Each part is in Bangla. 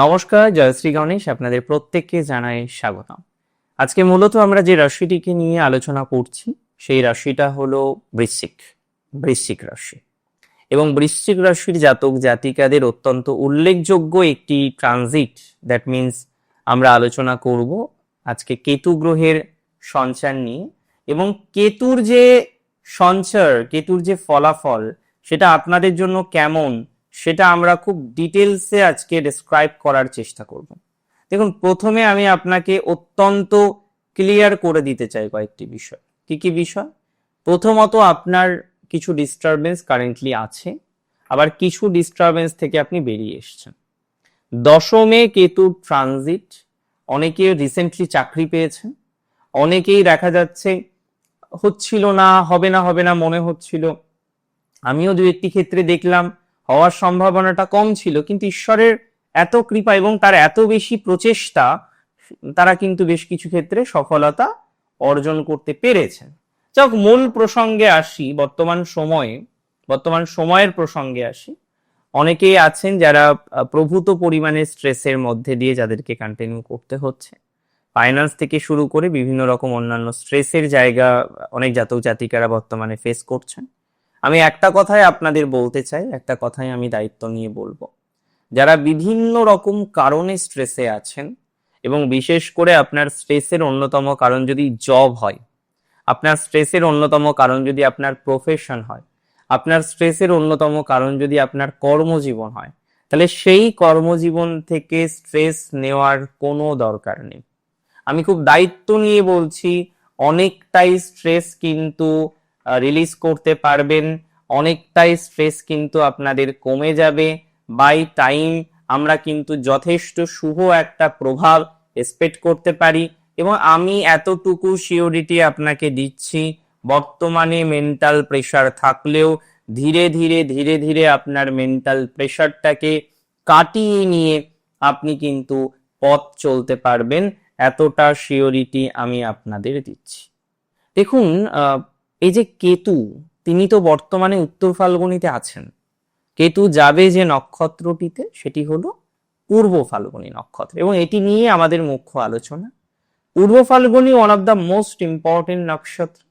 নমস্কার জয়শ্রী গণেশ, আপনাদের প্রত্যেককে জানাই স্বাগতম। আজকে মূলত আমরা যে রাশিটিকে নিয়ে আলোচনা করছি, সেই রাশিটা হলো বৃশ্চিক বৃশ্চিক রাশি। এবং বৃশ্চিক রাশির জাতক জাতিকাদের অত্যন্ত উল্লেখযোগ্য একটি ট্রানজিট দ্যাট মিন্স আমরা আলোচনা করব আজকে কেতু গ্রহের সঞ্চার নিয়ে। এবং কেতুর যে সঞ্চার, কেতুর যে ফলাফল, সেটা আপনাদের জন্য কেমন সেটা আমরা খুব ডিটেলসে আজকে ডেসক্রাইব করার চেষ্টা করব। দেখুন, প্রথমে আমি আপনাকে অত্যন্ত ক্লিয়ার করে দিতে চাই কয়েকটি বিষয়। কি কি বিষয়? প্রথমত আপনার কিছু ডিস্টারবেন্স কারেন্টলি আছে, আবার কিছু ডিস্টারবেন্স থেকে আপনি বেরিয়ে এসেছেন। দশমে কেতু ট্রানজিট অনেকে রিসেন্টলি চাকরি পেয়েছেন, অনেকেই দেখা যাচ্ছে হচ্ছিল না, হবে না হবে না মনে হচ্ছিল। আমিও দু একটি ক্ষেত্রে দেখলাম হওয়ার সম্ভাবনাটা কম ছিল, কিন্তু ঈশ্বরের এত কৃপা এবং তার এত বেশি প্রচেষ্টা, তারা কিন্তু বেশ কিছু ক্ষেত্রে সফলতা অর্জন করতে পেরেছেন। যাক, মূল প্রসঙ্গে আসি, বর্তমান সময়ে, বর্তমান সময়ের প্রসঙ্গে আসি। অনেকেই আছেন যারা প্রভূত পরিমাণে স্ট্রেসের মধ্যে দিয়ে যাদেরকে কন্টিনিউ করতে হচ্ছে। ফাইন্যান্স থেকে শুরু করে বিভিন্ন রকম অন্যান্য স্ট্রেসের জায়গা, অনেক জাতক জাতিকারা বর্তমানে ফেস করছেন। আমি একটা কথাই আপনাদের বলতে চাই, একটা কথাই আমি দায়িত্ব নিয়ে বলব। যারা বিভিন্ন রকম কারণে স্ট্রেসে আছেন এবং বিশেষ করে আপনার স্ট্রেসের অন্যতম কারণ যদি জব হয়, আপনার স্ট্রেসের অন্যতম কারণ যদি আপনার প্রফেশন হয়, আপনার স্ট্রেসের অন্যতম কারণ যদি আপনার কর্মজীবন হয়, তাহলে সেই কর্মজীবন থেকে স্ট্রেস নেওয়ার কোনো দরকার নেই। আমি খুব দায়িত্ব নিয়ে বলছি, অনেকটাই স্ট্রেস কিন্তু রিলিজ করতে পারবেন। অনেকটাই স্ট্রেস কিন্তু আপনাদের কমে যাবে। বাই টাইম আমরা কিন্তু যথেষ্ট শুভ একটা প্রভাব এক্সপেক্ট করতে পারি এবং আমি এতটুকু সিওরিটি আপনাকে দিচ্ছি, বর্তমানে মেন্টাল প্রেশার থাকলেও ধীরে ধীরে ধীরে ধীরে আপনার মেন্টাল প্রেশারটাকে কাটিয়ে নিয়ে আপনি কিন্তু পথ চলতে পারবেন। এতটা সিওরিটি আমি আপনাদের দিচ্ছি। দেখুন এই যে কেতু, তিনি তো বর্তমানে উত্তর ফাল্গুনিতে আছেন। কেতু যাবে যে নক্ষত্রটিতে, সেটি হলো পূর্ব ফাল্গুনি নক্ষত্র। এবং এটি নিয়ে আমাদের মুখ্য আলোচনা। Purva Phalguni one of the most important নক্ষত্র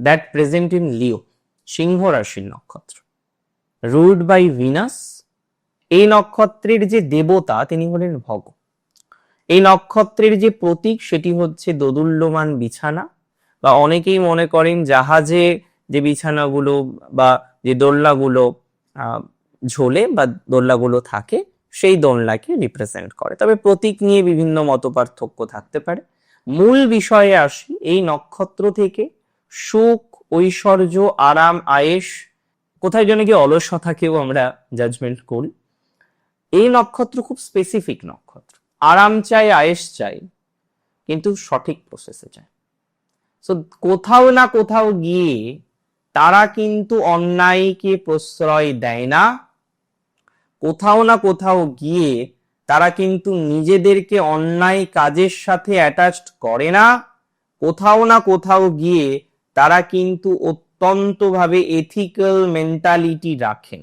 দ্যাট প্রেজেন্ট ইন লিও সিংহ রাশির নক্ষত্র। রুলড বাই ভিনাস এই নক্ষত্রের যে দেবতা, তিনি হলেন ভগ। এই নক্ষত্রের যে প্রতীক, সেটি হচ্ছে দোদুল্যমান বিছানা। বা অনেকেই মনে করেন জাহাজে যে বিছানাগুলো বা যে দোলনাগুলো ঝোলে বা দোলনাগুলো থাকে, সেই দোলনাকে রিপ্রেজেন্ট করে। তবে প্রতীক নিয়ে বিভিন্ন মতপার্থক্য থাকতে পারে। মূল বিষয়ে আসি, এই নক্ষত্র থেকে সুখ, ঐশ্বর্য, আরাম আয়েস কোথায় যেন কি অলসতাকেও আমরা জাজমেন্ট করি। এই নক্ষত্র খুব স্পেসিফিক নক্ষত্র। আরাম চাই আয়েস চাই, কিন্তু সঠিক প্রসেসে চায় সো কোথাও না কোথাও গিয়ে তারা কিন্তু অন্যায়কে প্রশ্রয় দেয় না। কোথাও না কোথাও গিয়ে তারা কিন্তু নিজেদেরকে অন্যায় কাজের সাথে অ্যাটাচড করে না। কোথাও না কোথাও গিয়ে তারা কিন্তু অত্যন্তভাবে এথিক্যাল মেন্টালিটি রাখেন।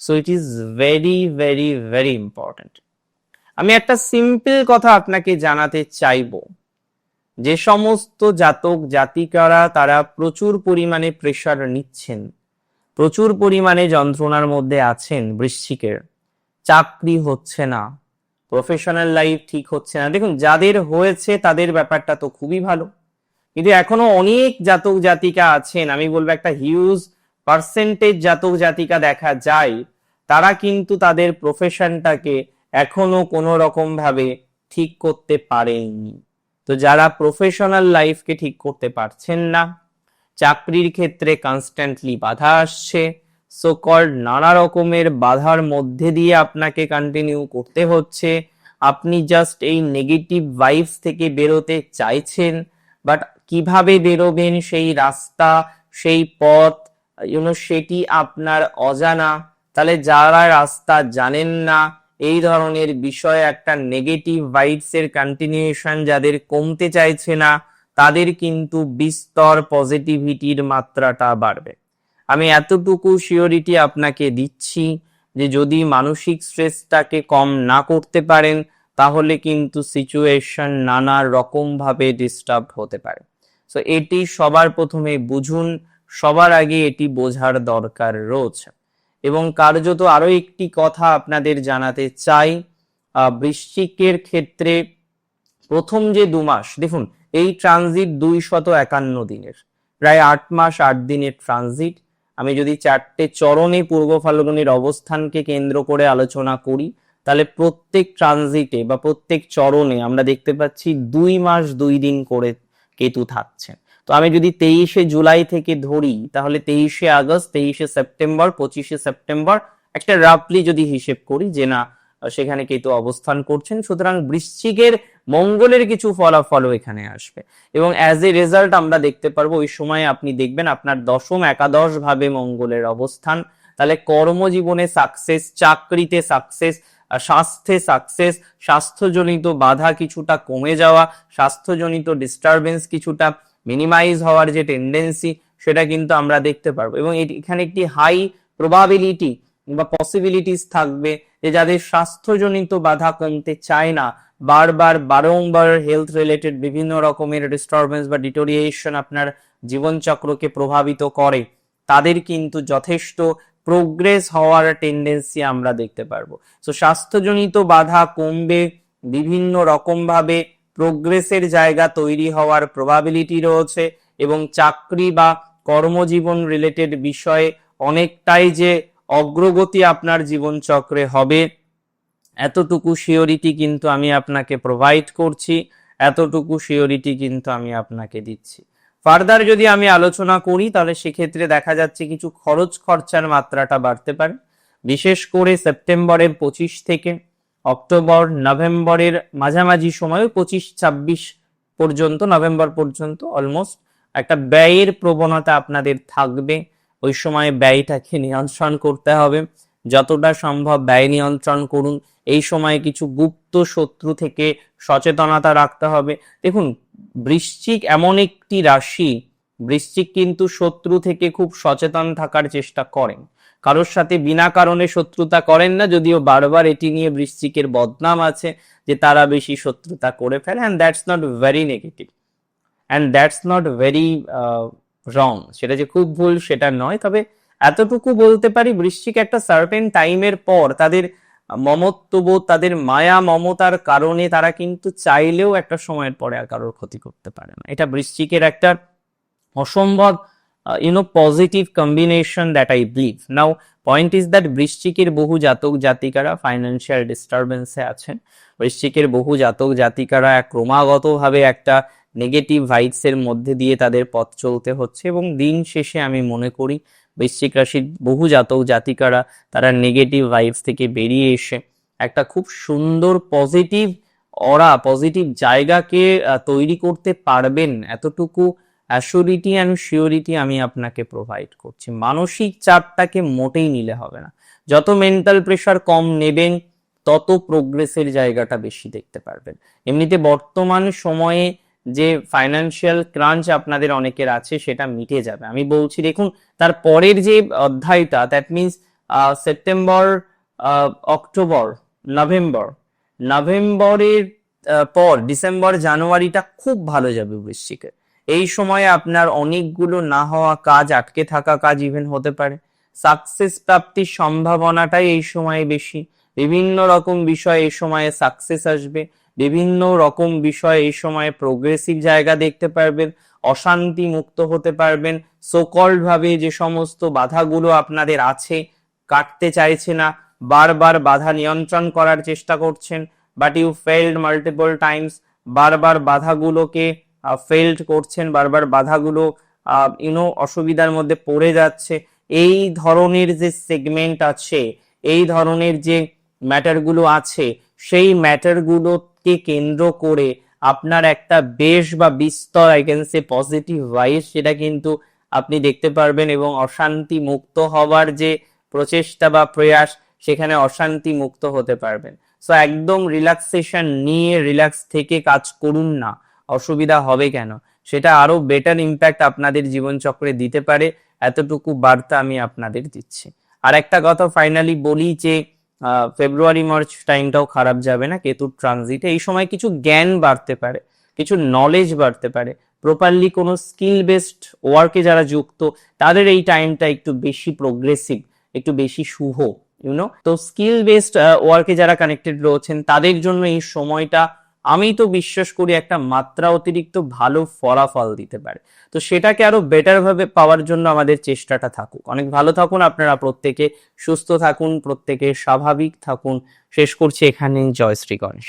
So it is very very very important আমি একটা সিম্পল কথা আপনাকে জানাতে চাইব। যে সমস্ত জাতক জাতিকারা তারা প্রচুর পরিমাণে প্রেশার নিচ্ছেন। প্রচুর পরিমাণে যন্ত্রণার মধ্যে আছেন বৃশ্চিকের। চাকরি হচ্ছে না। প্রফেশনাল লাইফ ঠিক হচ্ছে না। দেখুন, যাদের হয়েছে তাদের ব্যাপারটা তো খুবই ভালো। কিন্তু এখনও অনেক জাতক জাতিকা আছেন, আমি বলব একটা হিউজ পার্সেন্টেজ জাতক জাতিকা দেখা যায়, তারা কিন্তু তাদের প্রফেশনটাকে এখনও কোনো রকম ভাবে ঠিক করতে পারেননি তো যারা প্রফেশনাল লাইফকে ঠিক করতে পারছেন না, চাকরির ক্ষেত্রে কনস্ট্যান্টলি বাধা আসছে সো কল নানা রকমের বাধার মধ্যে দিয়ে আপনাকে কন্টিনিউ করতে হচ্ছে। আপনি জাস্ট এই নেগেটিভ ভাইবস থেকে বেরোতে চাইছেন বাট কীভাবে বেরোবেন সেই রাস্তা, সেই পথ ইউনো সেটি আপনার অজানা। তাহলে যারা রাস্তা জানেন না এই ধরনের বিষয়ে একটা নেগেটিভ ভাইবস এর কন্টিনিউশন যাদের কমতে চাইছে না, তাদের কিন্তু বিস্তর পজিটিভিটির মাত্রাটা বাড়বে। আমি এতটুকু শিওরিটি আপনাকে দিচ্ছি যে যদি মানসিক স্ট্রেসটাকে কম না করতে পারেন, তাহলে কিন্তু সিচুয়েশন নানা রকম ভাবে ডিস্টার্ব হতে পারে। সো এটি সবার প্রথমে বুঝুন, সবার আগে এটি বোঝার দরকার রয়েছে। এবং কার্যত আরও একটি কথা আপনাদের জানাতে চাই। বৃশ্চিকের ক্ষেত্রে প্রথম যে দু মাস, দেখুন, এই ট্রানজিট দুই শত একান্ন দিনের, প্রায় আট মাস আট দিনের ট্রানজিট। আমি যদি চারটে চরণে পূর্ব ফাল্গুনির অবস্থানকে কেন্দ্র করে আলোচনা করি, তাহলে প্রত্যেক ট্রানজিটে বা প্রত্যেক চরণে আমরা দেখতে পাচ্ছি দুই মাস দুই দিন করে কেতু থাকছেন। তো আমি যদি তেইশে জুলাই থেকে ধরি, তাহলে তেইশে আগস্ট, তেইশে সেপ্টেম্বর, পঁচিশে সেপ্টেম্বর একটা রাফলি যদি হিসেব করি যে না, সেখানে কেতু অবস্থান করছেন, সুতরাং বৃশ্চিকের মঙ্গলের কিছু ফলাফলও এখানে আসবে। এবং অ্যাজ এ রেজাল্ট আমরা দেখতে পারব, ওই সময় আপনি দেখবেন আপনার দশম একাদশ ভাবে মঙ্গলের অবস্থান। তাহলে কর্মজীবনে সাকসেস চাকরিতে সাকসেস স্বাস্থ্যে সাকসেস স্বাস্থ্যজনিত বাধা কিছুটা কমে যাওয়া, স্বাস্থ্যজনিত ডিস্টারবেন্স কিছুটা মিনিমাইজ হওয়ার যে টেন্ডেন্সি, সেটা কিন্তু আমরা দেখতে পারব। এবং এখানে একটি হাই প্রবাবিলিটি বা পসিবিলিটিস থাকবে যে যাদের স্বাস্থ্যজনিত বাধা কমতে চায় না, বারবার বারংবার হেলথ রিলেটেড বিভিন্ন রকমের ডিস্টারবেন্স বা ডিটোরিয়েশন আপনার জীবনচক্রকে প্রভাবিত করে, তাদের কিন্তু যথেষ্ট প্রোগ্রেস হওয়ার টেন্ডেন্সি আমরা দেখতে পারব। তো স্বাস্থ্যজনিত বাধা কমবে, বিভিন্ন রকম ভাবে প্রোগ্রেসের জায়গা তৈরি হওয়ার প্রবাবিলিটি রয়েছে এবং চাকরি বা কর্মজীবন রিলেটেড বিষয়ে অনেকটাই যে অগ্রগতি আপনার জীবনচক্রে হবে, এতটুকু শিওরিটি কিন্তু আমি আপনাকে প্রোভাইড করছি, এতটুকু শিওরিটি কিন্তু আমি আপনাকে দিচ্ছি। ফার্দার যদি আমি আলোচনা করি, তাহলে সেক্ষেত্রে দেখা যাচ্ছে কিছু খরচ খরচার মাত্রাটা বাড়তে পারে। বিশেষ করে সেপ্টেম্বরের পঁচিশ থেকে অক্টোবর, নভেম্বরের মাঝামাঝি সময় পঁচিশ, ছাব্বিশ পর্যন্ত, নভেম্বর পর্যন্ত অলমোস্ট একটা ব্যয়ের প্রবণতা আপনাদের থাকবে। ওই সময় ব্যয়টাকে নিয়ন্ত্রণ করতে হবে। যতটা সম্ভব ব্যয় নিয়ন্ত্রণ করুন। এই সময় কিছু গুপ্ত শত্রু থেকে সচেতনতা রাখতে হবে। দেখুন, বৃশ্চিক এমন একটি রাশি, বৃশ্চিক কিন্তু শত্রু থেকে খুব সচেতন থাকার চেষ্টা করেন। কারোর সাথে বিনা কারণে শত্রুতা করেন না, যদিও বারবার এটি নিয়ে বৃশ্চিকের বদনাম আছে যে তারা বেশি শত্রুতা করে ফেলে। And that's not very negative and that's not very wrong সেটা যে খুব ভুল সেটা নয়। তবে এতটুকু বলতে পারি, বৃশ্চিক একটা সার্টেন টাইমের পর তাদের মমত্ববোধ, তাদের মায়া মমতার কারণে তারা কিন্তু চাইলেও একটা সময়ের পরে আর কারোর ক্ষতি করতে পারে না। এটা বৃশ্চিকের একটা অসম্ভব you know positive combination that I believe now point is that বৃশ্চিকের বহু জাতক জাতিকারা ফাইন্যান্সিয়াল ডিস্টারবেন্সে আছেন। বৃশ্চিকের বহু জাতক জাতিকারা ক্রমাগতভাবে একটা নেগেটিভ ভাইবস এর মধ্যে দিয়ে তাদের পথ চলতে হচ্ছে এবং দিন শেষে আমি মনে করি বৃশ্চিক রাশির বহু জাতক জাতিকারা তারা নেগেটিভ ভাইবস থেকে বেরিয়ে এসে একটা খুব সুন্দর পজিটিভ অরা পজিটিভ জায়গাকে তৈরি করতে পারবেন। এতটুকু অ্যাসিওরিটি অ্যান্ড শিওরিটি আমি আপনাকে প্রোভাইড করছি। মানসিক চাপটাকে মোটেই নিলে হবে না। যত মেন্টাল প্রেশার কম নেবেন, তত প্রোগ্রেসের জায়গাটা বেশি দেখতে পারবেন। এমনিতে বর্তমান সময়ে যে ফাইন্যান্সিয়াল ক্রাঞ্চ আপনাদের অনেকের আছে, সেটা মিটে যাবে। আমি বলছি, দেখুন, তার পরের যে অধ্যায়টা that means September October November নভেম্বরের পর ডিসেম্বর জানুয়ারিটা খুব ভালো যাবে বৃশ্চিকের। এই সময়ে আপনার অনেকগুলো না হওয়া কাজ, আটকে থাকা কাজ ইভেন হতে পারে। সাকসেস প্রাপ্তির সম্ভাবনাটাই এই সময়ে বেশি। বিভিন্ন রকম বিষয় এই সময়ে সাকসেস আসবে। বিভিন্ন রকম বিষয় এই সময়ে প্রোগ্রেসিভ জায়গা দেখতে পারবেন, অশান্তি মুক্ত হতে পারবেন। সোকল্ড ভাবে যে সমস্ত বাধাগুলো আপনাদের আছে, কাটতে চাইছে না, বারবার বাধা নিয়ন্ত্রণ করার চেষ্টা করছেন but you failed multiple times বারবার বাধাগুলোকে ফেল্ড করছেন, বারবার বাধাগুলো ইউনো অসুবিধার মধ্যে পড়ে যাচ্ছে। এই ধরনের যে সেগমেন্ট আছে, এই ধরনের যে ম্যাটারগুলো আছে, সেই ম্যাটারগুলোকে কেন্দ্র করে আপনার একটা বেশ বা বিস্তর I can say positive vibes সেটা কিন্তু আপনি দেখতে পারবেন এবং অশান্তি মুক্ত হওয়ার যে প্রচেষ্টা বা প্রয়াস, সেখানে অশান্তি মুক্ত হতে পারবেন। সো একদম রিল্যাক্সেশন নিয়ে রিল্যাক্স থেকে কাজ করুন না। অসুবিধা হবে কেন? সেটা আরও বেটার ইম্প্যাক্ট আপনাদের জীবনচক্রে দিতে পারে। এতটুকু বার্তা আমি আপনাদের দিচ্ছি। আর একটা কথা ফাইনালি বলি যে ফেব্রুয়ারি মার্চ টাইমটাও খারাপ যাবে না। কেতুর ট্রানজিটে এই সময় কিছু জ্ঞান বাড়তে পারে, কিছু নলেজ বাড়তে পারে। প্রপারলি কোনো স্কিল বেসড ওয়ার্কে যারা যুক্ত, তাদের এই টাইমটা একটু বেশি প্রোগ্রেসিভ একটু বেশি শুভ ইউনো তো স্কিল বেসড ওয়ার্কে যারা কানেক্টেড রয়েছেন, তাদের জন্য এই সময়টা আমি তো বিশ্বাস করি একটা মাত্রা অতিরিক্ত ভালো ফলাফল দিতে পারে। তো সেটাকে আরও বেটার ভাবে পাওয়ার জন্য আমাদের চেষ্টাটা থাকুক। অনেক ভালো থাকুন আপনারা প্রত্যেকে, সুস্থ থাকুন, প্রত্যেকে স্বাভাবিক থাকুন। শেষ করছি এখানে জয় শ্রী গণেশ।